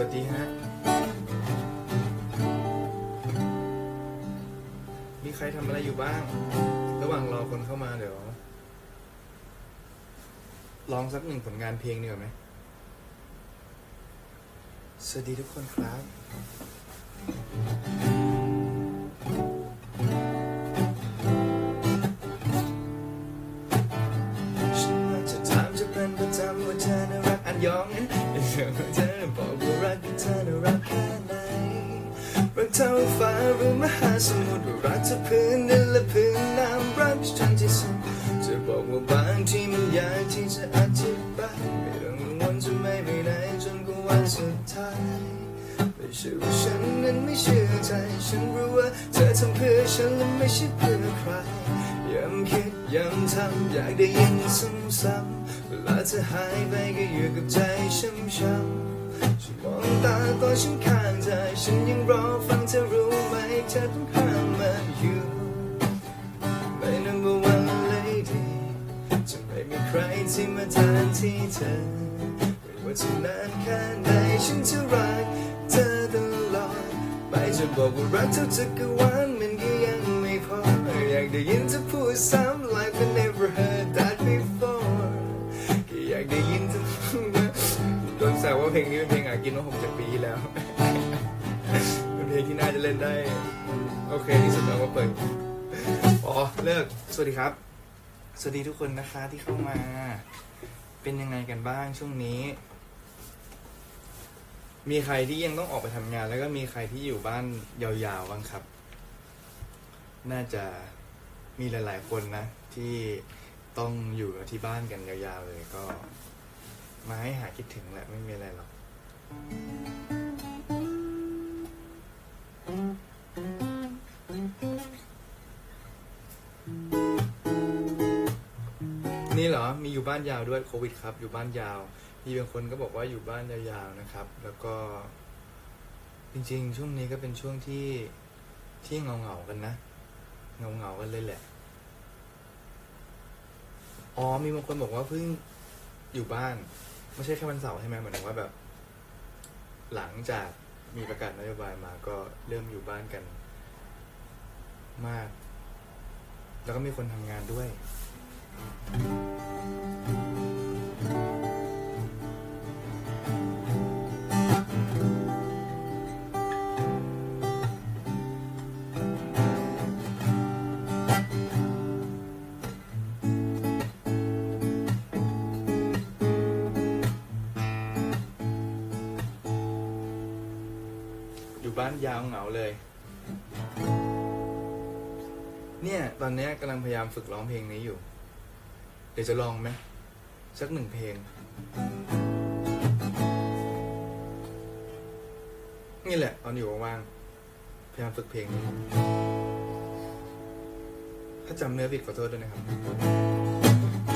วัสดีฮะ มีใครทำอะไรอยู่บ้าง ระหว่างรอคนเข้ามาเดี๋ยวลองสักหนึ่งผลงานเพลงดีกว่าไหม สวัสดีทุกคนครับ ฉันว่าจะถามจะเป็นประจำว่าเธอน่ารักอันยองนะเธอเธอบอก มหาสมุทรรักเธอพื้นดินและพื้นน้ำรักฉันที่สุดจะบอกว่าบางทีมันยากที่จะอธิบายไม่ต้องกังวลจะไม่ไปไหนจนกว่าวันสุดท้ายไม่ใช่ว่าฉันนั้นไม่เชื่อใจ ฉันรู้ว่าเธอทำเพื่อฉันและไม่ใช่เพื่อใครย้ำคิดย้ำทำอยากได้ยินซ้ำๆเวลาเธอหายไปก็อยู่กับใจช้ำๆ ฉันมองตาตอนฉันข้างเธอฉันยังรอฟังเธอรู้ไหมเธอต้องห้ามมาอยู่ไม่ number one lady จะไม่มีใครที่มาแทนที่เธอไม่ว่าจะนานแค่ไหนฉันจะรักเธอตลอดไปจะบอกว่ารักเท่าจักรวาลมันก็ยังไม่พออยากได้ยินเธอพูดซ้ำ เคที่สุดแล้วก็เปิดอ๋อเลิก สวัสดีครับ สวัสดีทุกคนนะคะที่เข้ามา เป็นยังไงกันบ้างช่วงนี้ มีใครที่ยังต้องออกไปทำงาน แล้วก็มีใครที่อยู่บ้านยาวๆบ้างครับ น่าจะมีหลาย ๆ คนนะ ที่ต้องอยู่ที่บ้านกันยาวๆเลยก็ มาให้หาคิดถึงแหละไม่มีอะไรหรอก อยู่บ้านยาวด้วยโควิดครับอยู่บ้านยาวมีบางคนก็บอกว่าอยู่บ้านยาวๆนะครับ แล้วก็ จริงๆ ช่วงนี้ก็เป็นช่วงที่ที่เงาๆกันนะเงาๆกันเลยแหละอ๋อมีบางคนบอกว่าเพิ่งอยู่บ้าน ไม่ใช่แค่วันเสาร์ใช่ไหมเหมือนว่าแบบ หลังจากมีประกาศนโยบายมาก็เริ่มอยู่บ้านกัน มาก แล้วก็มีคนทำงานด้วยอยู่ เนี่ย ตอนนี้กำลังพยายามฝึกร้องเพลงนี้อยู่ เดี๋ยวจะลองไหมสักหนึ่งเพลง นี่แหละตอนอยู่ว่างๆพยายามฝึกเพลงนี้ ถ้าจำเนื้อผิดขอโทษด้วยนะครับ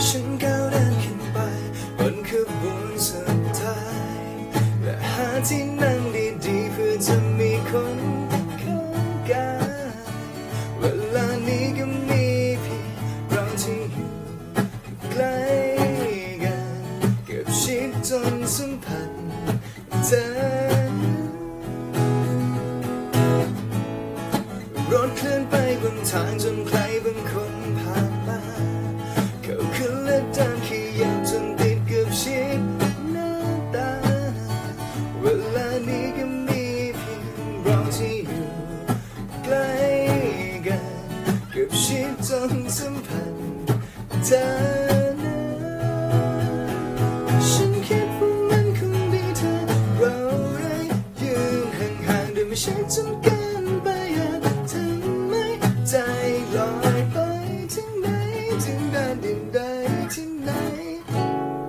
ฉันก้าวเดินขึ้นไปบนขบวนสุดท้ายและหาที่ สัมผัสเธอรถเคลื่อนไปบนทางจนใครบางคนผ่าน ช่จนเกินไปอากทำให้ใจลอยไปถึงไหนถึงแดนดินใดที่ไหน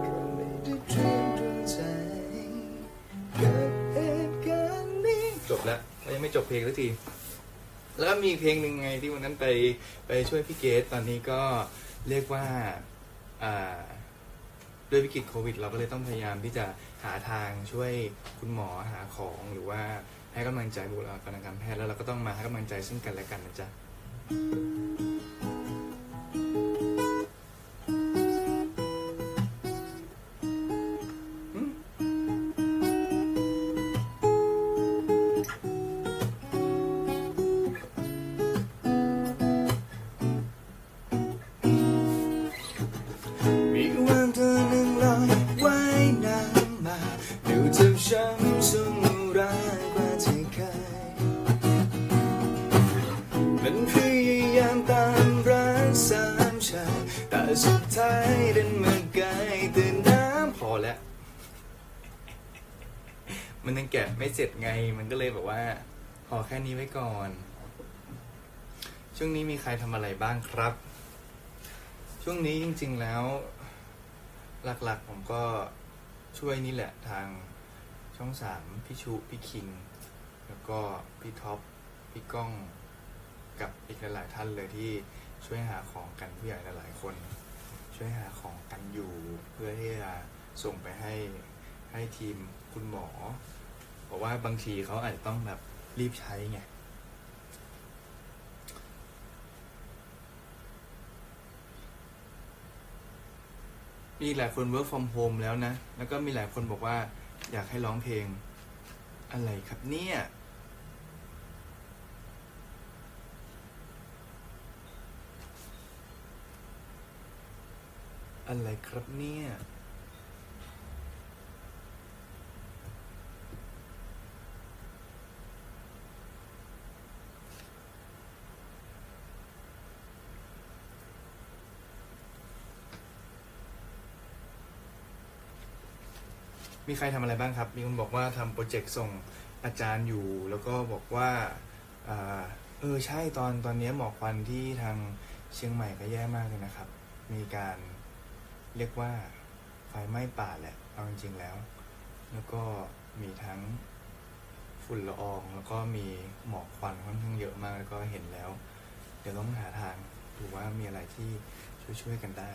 ก็ไม่ได้เตรียมดวงใจกับเหตุการณ์นี้จบแล้วก็ยังไม่จบเพลงสักที แล้วมีเพลงหนึ่งไงที่วันนั้นไปไปช่วยพี่เกดตอนนี้ก็เรียกว่าอ่าด้วยวิกฤตโควิด เราก็เลยต้องพยายามที่จะหาทางช่วยคุณหมอหาของหรือว่า ให้กำลังใจบุคลากรทางการแพทย์แล้วเราก็ต้องมาให้กำลังใจซึ่งกันและกันนะจ๊ะ มันก็เลยแบบว่าขอแค่นี้ไว้ก่อน ช่วงนี้มีใครทำอะไรบ้างครับ ช่วงนี้จริง ๆแล้ว หลักๆผมก็ช่วยนี่แหละทางช่องสามพี่ชุพี่คิง แล้วก็พี่ท็อปพี่ก้องกับอีกหลายๆท่านเลยที่ช่วยหาของกันผู้ใหญ่หลายๆคน ช่วยหาของกันอยู่เพื่อที่จะส่งไปให้ให้ทีมคุณหมอ บอกว่าบางทีเขาอาจจะต้องแบบรีบใช้ไงมีหลายคน work from home แล้วนะ แล้วก็มีหลายคนบอกว่า อยากให้ร้องเพลง อะไรครับเนี่ย อะไรครับเนี่ย มีใครทำอะไรบ้างครับ มีคนบอกว่าทำโปรเจกต์ส่งอาจารย์อยู่ แล้วก็บอกว่าอ่าเออใช่ตอนตอนนี้หมอกควันที่ทางเชียงใหม่ก็แย่มากเลยนะครับ มีการเรียกว่าไฟไหม้ป่าแหละเอาจริงๆแล้ว แล้วก็มีทั้งฝุ่นละออง แล้วก็มีหมอกควันค่อนข้างเยอะมากแล้วก็เห็นแล้ว เดี๋ยวต้องหาทางดูว่ามีอะไรที่ช่วยๆกันได้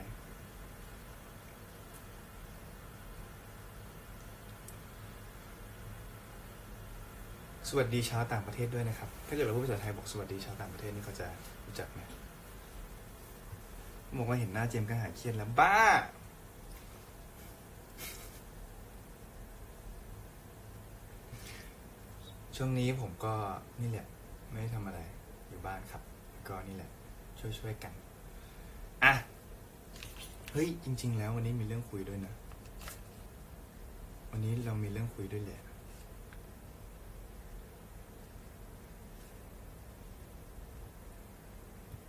สวัสดีชาวต่างประเทศด้วยนะครับ ถ้าเกิดเราพูดภาษาไทยบอกสวัสดีชาวต่างประเทศนี่เขาจะรู้จักไหมบอกว่าเห็นหน้าเจมส์ก็หายเครียดแล้วบ้า ช่วงนี้ผมก็นี่แหละ ไม่ได้ทำอะไรอยู่บ้านครับ ก็นี่แหละ ช่วยช่วยๆกัน อะ เฮ้ย จริง ๆ แล้ววันนี้มีเรื่องคุยด้วยนะ วันนี้เรามีเรื่องคุยด้วยแหละ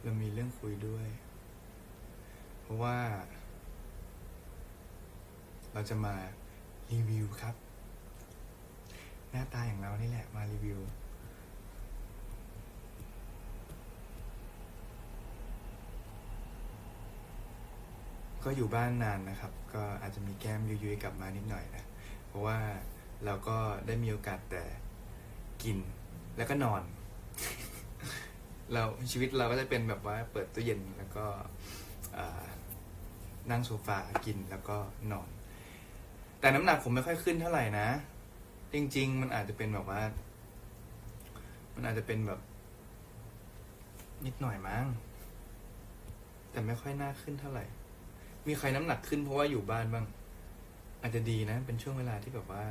เรามีเรื่องคุยด้วย เพราะว่า เราจะมารีวิวครับ หน้าตาอย่างเรานี่แหละมารีวิว ก็อยู่บ้านนานนะครับ ก็อาจจะมีแก้มยุยๆกลับมานิดหน่อยนะ เพราะว่าเราก็ได้มีโอกาสแต่กินแล้วก็นอน เราชีวิตเราก็จะเป็นแบบว่าเปิดตู้เย็นแล้วก็นั่งโซฟากินแล้วก็นอน แต่น้ำหนักผมไม่ค่อยขึ้นเท่าไหร่นะ จริง ๆ มันอาจจะเป็นแบบว่า มันอาจจะเป็นแบบ นิดหน่อยมั้งแต่ไม่ค่อยน่าขึ้นเท่าไหร่ มีใครน้ำหนักขึ้นเพราะว่าอยู่บ้านบ้าง อาจจะดีนะ เป็นช่วงเวลาที่แบบว่า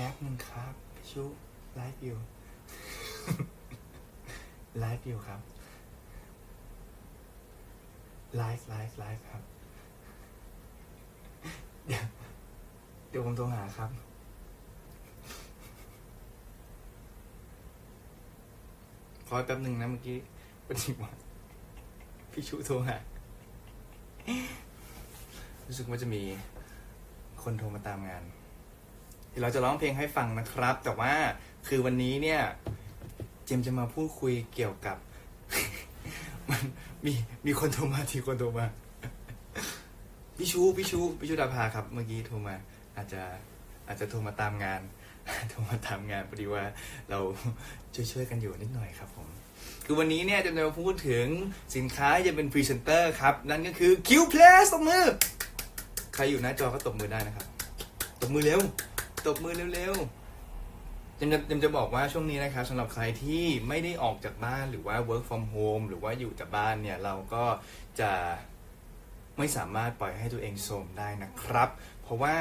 ป๊บหนึ่งครับพี่ชุไลฟ์อยู่ไลฟ์อยู่ครับไลฟ์ไลฟ์ไลฟ์ครับ เดี๋ยวเดี๋ยวผมโทรหาครับ ขอแป๊บหนึ่งนะเมื่อกี้พอดีว่าพี่ชุโทรหา รู้สึกว่าจะมีคนโทรมาตามงาน เดี๋ยวเราจะร้องเพลงให้ฟังนะครับ แต่ว่าคือวันนี้เนี่ย เจมจะมาพูดคุยเกี่ยวกับ มันมีมีคนโทรมาทีคนโทรมาพี่ชูพี่ชูพี่ชูดาภาครับ เมื่อกี้โทรมา อาจจะอาจจะโทรมาตามงานโทรมาตามงานพอดีว่าเราช่วยช่วยๆกันอยู่นิดหน่อยครับผมคือวันนี้เนี่ยจะมาพูดถึงสินค้าจะเป็นพรีเซนเตอร์ครับ นั่นก็คือ Q Plus ตบมือ ใครอยู่หน้าจอก็ตบมือได้นะครับ ตบมือเร็ว ตบมือเร็วๆจำจะจำจะบอกว่าช่วงนี้นะครับสำหรับใครที่ไม่ได้ออกจากบ้านหรือว่า work from home หรือว่าอยู่แต่บ้านเนี่ย เราก็จะไม่สามารถปล่อยให้ตัวเองโทรมได้นะครับ เพราะว่า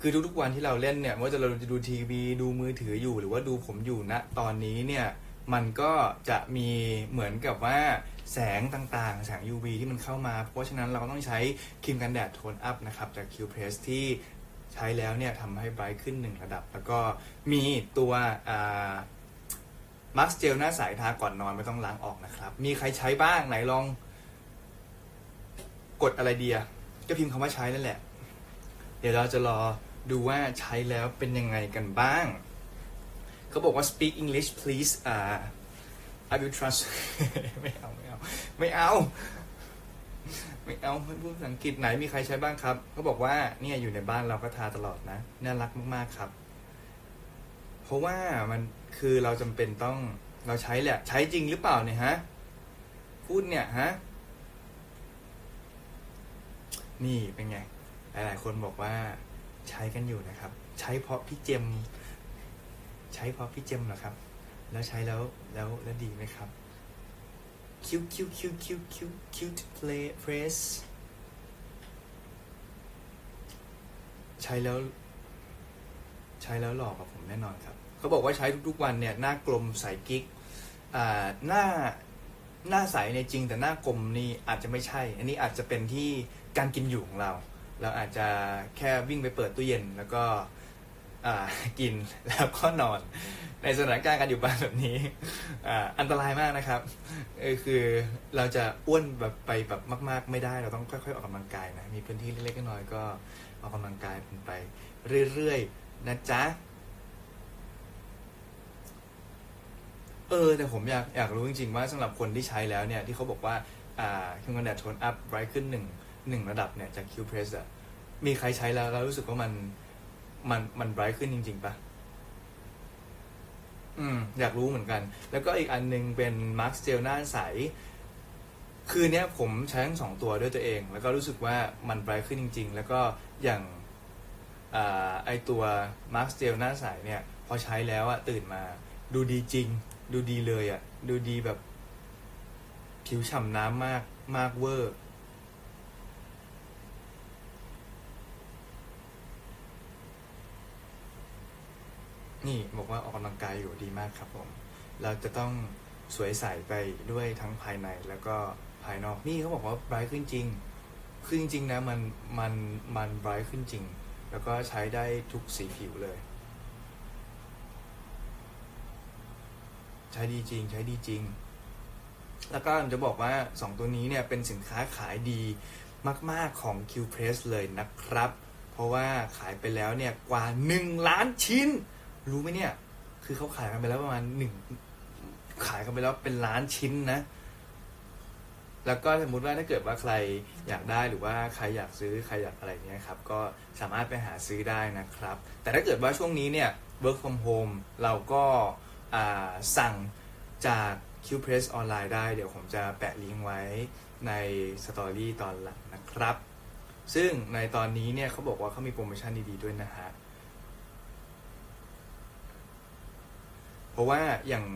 คือทุกๆวันที่เราเล่นเนี่ยไม่ว่าจะเราจะดูทีวีดูมือถืออยู่ หรือว่าดูผมอยู่ณตอนนี้เนี่ยมันก็จะมีเหมือนกับว่าแสงต่างๆ แสง UV ที่มันเข้ามา เพราะฉะนั้นเราก็ต้องใช้ครีมกันแดดโทนอัพนะครับ จาก Q Press ที่ ใช้แล้วเนี่ยทำให้ไบรท์ขึ้นหนึ่งระดับ แล้วก็มีตัวมาร์คเจลหน้าใสทาก่อนนอนไม่ต้องล้างออกนะครับ มีใครใช้บ้างไหนลองกดอะไรเดียก็พิมพ์คำว่าใช้นั่นแหละ เดี๋ยวเราจะรอดูว่าใช้แล้วเป็นยังไงกันบ้าง เขาบอกว่า speak English please อ่า I will translate ไม่เอา ไม่เอา ไม่เอา ไม่เอาไม่พูดภาษาอังกฤษไหนมีใครใช้บ้างครับเขาบอกว่าเนี่ยอยู่ในบ้านเราก็ทาตลอดนะน่ารักมากๆครับ เพราะว่ามันคือเราจำเป็นต้องเราใช้แหละ ใช้จริงหรือเปล่าเนี่ยฮะพูดเนี่ยฮะนี่เป็นไง หลาย ๆ คนบอกว่าใช้กันอยู่นะครับ ใช้เพราะพี่เจม ใช้เพราะพี่เจมเหรอครับ แล้วใช้แล้วแล้วแล้วดีไหมครับ คิวคิวคิวคิวคิวคิว play press ใช้แล้ว ใช้แล้วหลอกกับผมแน่นอนครับ เขาบอกว่าใช้ทุกๆวันเนี่ย หน้ากลมใสกิ๊กอ่าหน้าหน้าใสในจริงแต่หน้ากลมนี่อาจจะไม่ใช่ อันนี้อาจจะเป็นที่การกินอยู่ของเรา เราอาจจะแค่วิ่งไปเปิดตู้เย็นแล้วก็ กินแล้วก็นอน ในสถานการณ์การอยู่บ้านแบบนี้ออันตรายมากนะครับคือเราจะอ้วนแบบไปแบบมาก ๆ ไม่ได้เราต้องค่อยๆออกกำลังกายนะมีพื้นที่เล็กๆน้อยๆก็ออกกำลังกายไปเรื่อยๆนะจ๊ะเออแต่ผมอยากอยากรู้จริงๆว่าสำหรับคนที่ใช้แล้วเนี่ยที่เขาบอกว่าอ่าเครื่องกันแดดโทนอัพไบรท์ขึ้นหนึ่งหนึ่งระดับเนี่ยจาก Q Press อะมีใครใช้แล้วแล้วรู้สึกว่ามัน มันมันไบรท์ขึ้นจริง ๆปะอืม อยากรู้เหมือนกัน แล้วก็อีกอันหนึงเป็นมาร์คเจลหน้าใส คือเนี้ยผมใช้ทั้งสองตัวด้วยตัวเอง แล้วก็รู้สึกว่ามันไบรท์ขึ้นจริง ๆ แล้วก็อย่างอ่าไอตัวมาร์คเจลหน้าใสเนี่ย พอใช้แล้วอะตื่นมา ดูดีจริง ดูดีเลยอะดูดีแบบ ผิวฉ่ำน้ำมากมากเวอร์ นี่บอกว่าออกกำลังกายอยู่ดีมากครับผม เราจะต้องสวยใสไปด้วยทั้งภายในแล้วก็ภายนอก นี่เขาบอกว่าไบรท์ขึ้นจริง คือจริงๆนะมันมันมันไบรท์ขึ้นจริง แล้วก็ใช้ได้ทุกสีผิวเลย ใช้ดีจริง ใช้ดีจริง แล้วก็จะบอกว่า 2 ตัวนี้เนี่ยเป็นสินค้าขายดีมาก ๆของ Q Press เลยนะครับ เพราะว่าขายไปแล้วเนี่ยกว่า 1 ล้านชิ้น รู้ไหมเนี่ย คือเขาขายกันไปแล้วประมาณหนึ่งขายกันไปแล้วเป็นล้านชิ้นนะ แล้วก็สมมติว่าถ้าเกิดว่าใครอยากได้หรือว่าใครอยากซื้อใครอยากอะไรเงี้ยครับ ก็สามารถไปหาซื้อได้นะครับ แต่ถ้าเกิดว่าช่วงนี้เนี่ย work from home เราก็สั่งจาก Qpress ออนไลน์ได้ เดี๋ยวผมจะแปะลิงก์ไว้ในสตอรี่ตอนหลังนะครับ ซึ่งในตอนนี้เนี่ยเขาบอกว่าเขามีโปรโมชั่นดีๆด้วยนะฮะ เพราะว่าอย่าง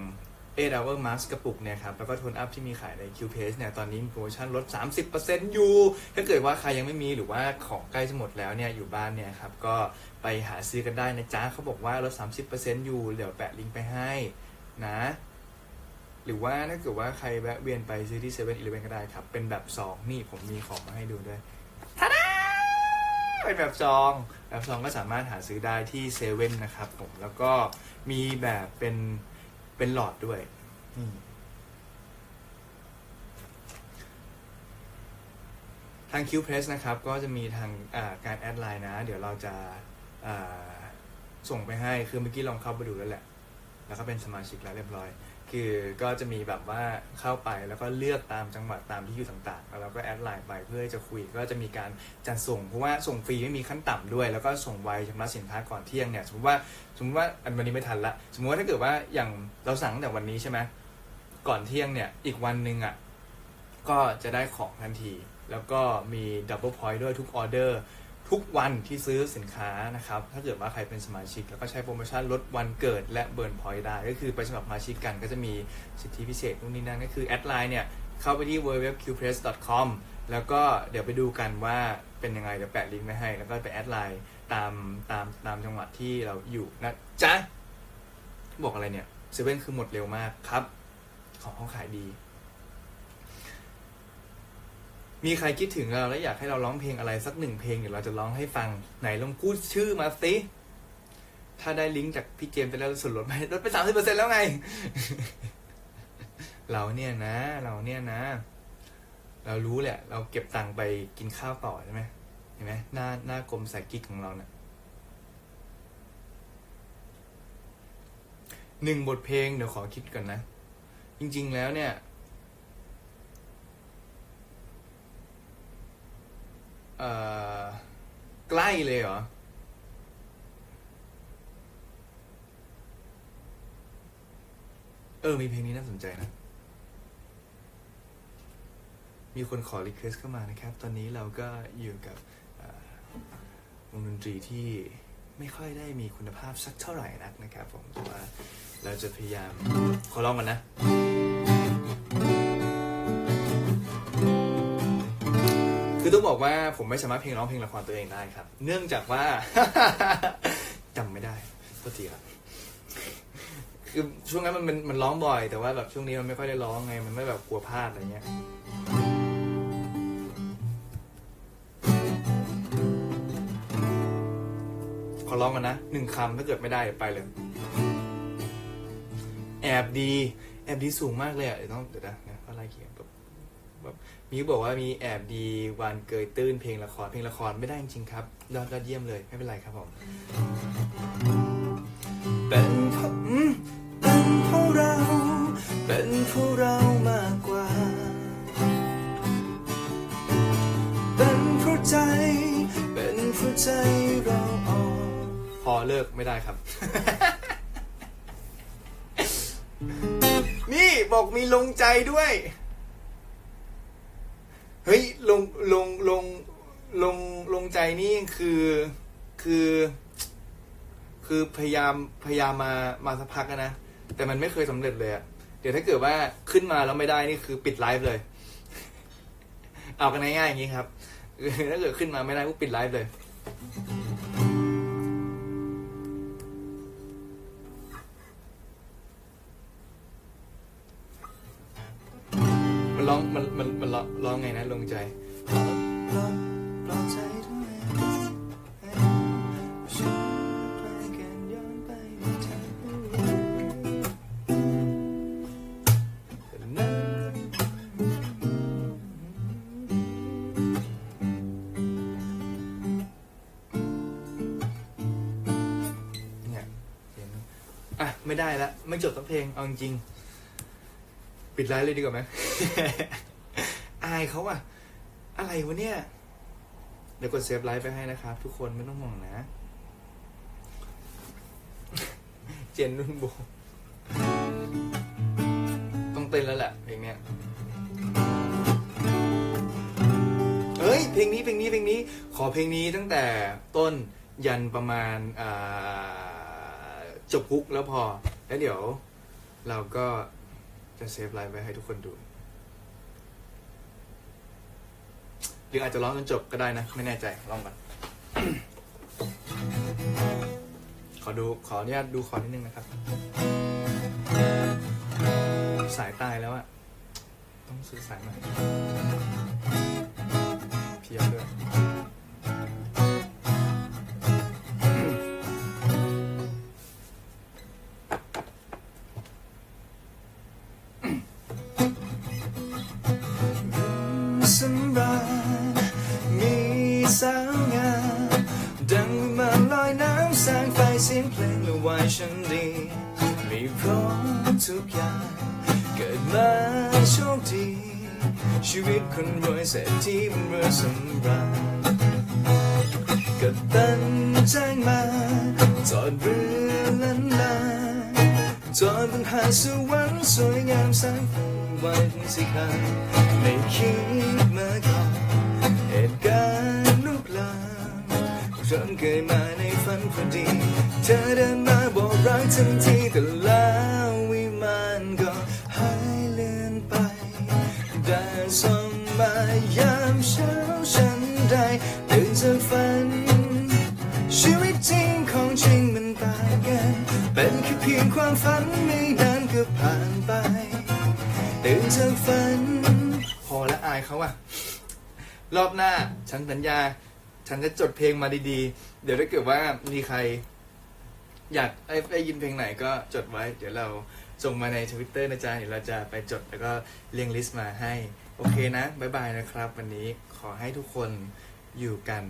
8 hour mask กระปุกเนี่ยครับ แล้วก็โทนอัพที่มีขายใน Q Page เนี่ย ตอนนี้มีโปรโมชั่นลด 30%อยู่ ถ้าเกิดว่าใครยังไม่มีหรือว่าของใกล้จะหมดแล้วเนี่ย อยู่บ้านเนี่ยครับ ก็ไปหาซื้อกันได้นะจ๊ะเขาบอกว่าลด 30%อยู่ เดี๋ยวแปะลิงก์ไปให้นะ หรือว่าถ้าเกิดว่าใครแวะเวียนไปซื้อที่7 e เ e ่ e อก็ได้ครับ เป็นแบบซองนี่ผมมีของมาให้ดูด้วยทาดาเป็นแบบซอง แบบซองก็สามารถหาซื้อได้ที่เซเว่นนะครับผมแล้วก็มีแบบเป็นเป็นหลอดด้วยนี่ทาง Q Press นะครับ ก็จะมีทางการแอดไลน์นะ เดี๋ยวเราจะส่งไปให้ คือเมื่อกี้ลองเข้าไปดูแล้วแหละ แล้วก็เป็นสมาชิกแล้วเรียบร้อย คือก็จะมีแบบว่าเข้าไปแล้วก็เลือกตามจังหวัดตามที่อยู่ต่างๆ แล้วเราก็แอดไลน์ไปเพื่อจะคุยก็จะมีการจัดส่ง เพราะว่าส่งฟรีไม่มีขั้นต่ำด้วย แล้วก็ส่งไวชำระสินค้าก่อนเที่ยงเนี่ยสมมติว่าสมมติว่าอันวันนี้ไม่ทันละ สมมติว่าถ้าเกิดว่าอย่างเราสั่งตั้งแต่วันนี้ใช่ไหมก่อนเที่ยงเนี่ยอีกวันหนึ่งอะก็จะได้ของทันที แล้วก็มีดับเบิลพอยต์ด้วยทุกออเดอร์ ทุกวันที่ซื้อสินค้านะครับ ถ้าเกิดว่าใครเป็นสมาชิก แล้วก็ใช้โปรโมชั่นลดวันเกิดและเบิร์นพอยต์ได้ ก็คือไปสมัครสมาชิกกันก็จะมีสิทธิพิเศษนู่นนี่นั่นก็คือแอดไลน์เนี่ย เข้าไปที่ www.qpress.com แล้วก็เดี๋ยวไปดูกันว่าเป็นยังไง เดี๋ยวแปะลิงก์ไว้ให้ แล้วก็ไปแอดไลน์ตามตามตามจังหวัดที่เราอยู่นะจ๊ะ บอกอะไรเนี่ยเซเว่นคือหมดเร็วมากครับ ของเขาขายดี มีใครคิดถึงเราและอยากให้เราร้องเพลงอะไรสักหนึ่งเพลงเดี๋ยวเราจะร้องให้ฟังไหนลองพูดชื่อมาสิถ้าได้ลิงก์จากพี่เจมส์ไปแล้วส่วนลดไหมลดไปสามสิบเปอร์เซ็นต์แล้วไง เราเนี่ยนะ เราเนี่ยนะ เรารู้แหละ เราเก็บตังค์ไปกินข้าวต่อใช่ไหมเห็นไหมหน้าหน้ากลมใส่กิ๊กของเราเนี่ยหนึ่งบทเพลงเดี๋ยวขอคิดก่อนนะ จริง ๆ แล้วเนี่ย เอ่อใกล้เลยเหรอ เออ มีเพลงนี้น่าสนใจนะ มีคนขอรีเควสเข้ามานะครับ ตอนนี้เราก็อยู่กับวงดนตรีที่ไม่ค่อยได้มีคุณภาพสักเท่าไหร่นักนะครับผมแต่ว่าเราจะพยายามขอลองกันนะ คือต้องบอกว่าผมไม่สามารถเพลงร้องเพลงละครตัวเองได้ครับ เนื่องจากว่า จำไม่ได้โทษทีครับคือช่วงนั้นมันมันมันร้องบ่อย แต่ว่าแบบช่วงนี้มันไม่ค่อยได้ร้องไง มันไม่แบบกลัวพลาดอะไรเงี้ย ขอร้องกันนะหนึ่งคำถ้าเกิดไม่ได้ไปเลย แอบดี แอบดีสูงมากเลยอะเดี๋ยวต้องเดี๋ยวนะอะไรเขียนแบบ แบบมีบอกว่ามีแอบดีวานเกยตื้นเพลงละครเพลงละครไม่ได้จริงๆครับยอดยอดเยี่ยมเลยไม่เป็นไรครับผมเป็นเพราะอืมเป็นเพราะเรา เป็นเพราะเรามากกว่า เป็นเพราะใจ เป็นเพราะใจเราอ่อนพอเลิกไม่ได้ครับนี่บอกมีลงใจด้วย เฮ้ยลงลงลงลงลงใจนี่คือคือ คือพยายามพยายามมามาสักพักนะ แต่มันไม่เคยสำเร็จเลยอะเดี๋ยวถ้าเกิดว่าขึ้นมาแล้วไม่ได้นี่คือปิดไลฟ์เลย เอากันง่ายๆอย่างนี้ครับถ้าเกิดขึ้นมาไม่ได้ก็ปิดไลฟ์เลย แต่นั้นเนี่ยเขียนอะ ไม่ได้ละ ไม่จบสักเพลง เอาจริง ปิดไลฟ์เลยดีกว่าไหม อายเขาอะอะไรวะเนี่ย เดี๋ยวกดเซฟไลฟ์ไปให้นะครับ ทุกคนไม่ต้องห่วงนะ เจนนุ่นโบต้องเต้นแล้วแหละเพลงเนี้ยเฮ้ยเพลงนี้เพลงนี้เพลงนี้ ขอเพลงนี้ตั้งแต่ต้นยันประมาณจบฮุกแล้วพอ แล้วเดี๋ยว เราก็จะเซฟไลฟ์ไว้ให้ทุกคนดู หรืออาจจะร้องจนจบก็ได้นะ ไม่แน่ใจลองก่อน ขอดูขออนุญาตดูคอนิดนึงนะครับ สายตายแล้วอะต้องซื้อสายใหม่เพียบด้วย เกิดมาโชคดี ชีวิตคนรวยเศรษฐีเป็นเรือสำราญก็ตั้งมาจอดเรือลันลาจอดบนหาดสวรรค์สวยงามแสงวันสิค่ะไม่คิดมาก่อนเหตุการณ์ลุกลามเริ่มเกิดมาในฝันคนดี เธอเดินมาบอกรักทันทีแต่แล้ว มายามเช้าฉันได้ตื่นจากฝัน ชีวิตจริงของจริงมันต่างกัน เป็นแค่เพียงความฝันไม่นานก็ผ่านไป ตื่นจากฝัน พอและอายเขาอะรอบหน้าฉันสัญญา ฉันจะจดเพลงมาดีๆ เดี๋ยวถ้าเกิดว่ามีใคร อยากได้ได้ยินเพลงไหนก็จดไว้ เดี๋ยวเราส่งมาในทวิตเตอร์นะจ๊ะเดี๋ยวเราจะไปจดแล้วก็เรียงลิสต์มาให้ โอเคนะบายบายนะครับ วันนี้ขอให้ทุกคนอยู่กัน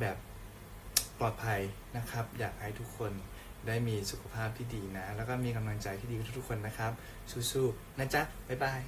แบบปลอดภัยนะครับ อยากให้ทุกคนได้มีสุขภาพที่ดีนะ แล้วก็มีกำลังใจที่ดีกับทุกๆคนนะครับสู้ๆนะจ๊ะบายบาย